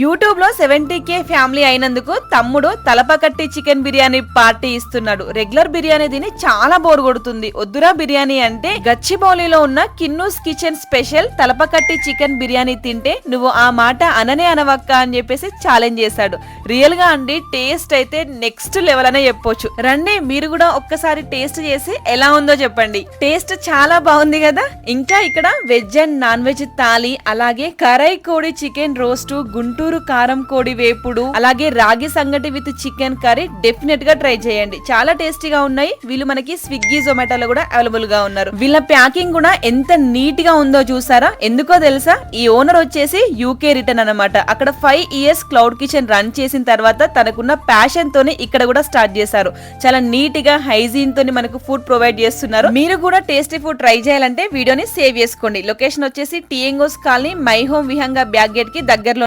యూట్యూబ్లో seventy K family అయినందుకు తమ్ముడు తలపకట్టి చికెన్ బిర్యానీ పార్టీ ఇస్తున్నాడు. రెగ్యులర్ బిర్యానీ తిని చాలా బోర్ కొడుతుంది. వద్దురా బిర్యానీ అంటే గచ్చిబౌలిలో ఉన్న Kinnu's kitchen special Thalapakatti chicken biryani తింటే నువ్వు ఆ మాట అననే అనవక్క అని చెప్పేసి ఛాలెంజ్ చేశాడు. రియల్గా అండి టేస్ట్ అయితే నెక్స్ట్ లెవెల్ అనే చెప్పొచ్చు. రండి మీరు కూడా ఒక్కసారి టేస్ట్ చేసి ఎలా ఉందో చెప్పండి. టేస్ట్ చాలా బాగుంది కదా? ఇంకా ఇక్కడ వెజ్ అండ్ నాన్ వెజ్ తాలి అలాగే కరై కోడి చికెన్ రోస్ట్ గుంటూరు కారం కోడి వేపుడు అలాగే రాగి సంగటి విత్ చికెన్ కర్రీ డెఫినెట్గా ట్రై చేయండి. చాలా టేస్టీగా ఉన్నాయి. వీళ్ళు మనకి స్విగ్గీ జొమాటోలో కూడా అవైలబుల్గా ఉన్నారు. వీళ్ళ ప్యాకింగ్ కూడా ఎంత నీట్గా ఉందో చూసారా? ఎందుకో తెలుసా? ఈ ఓనర్ వచ్చేసి యూకే రిటర్న్ అన్నమాట. అక్కడ five years cloud kitchen run చేసిన తర్వాత తనకున్న ప్యాషన్ తోని ఇక్కడ కూడా స్టార్ట్ చేశారు. చాలా నీట్గా హైజీన్ తోని మనకు ఫుడ్ ప్రొవైడ్ చేస్తున్నారు. మీరు కూడా టేస్టీ ఫుడ్ ట్రై చేయాలంటే వీడియోని సేవ్ చేసుకోండి. లొకేషన్ వచ్చేసి టీఎంగోస్ colony My Home Vihanga back గేట్కి దగ్గరలో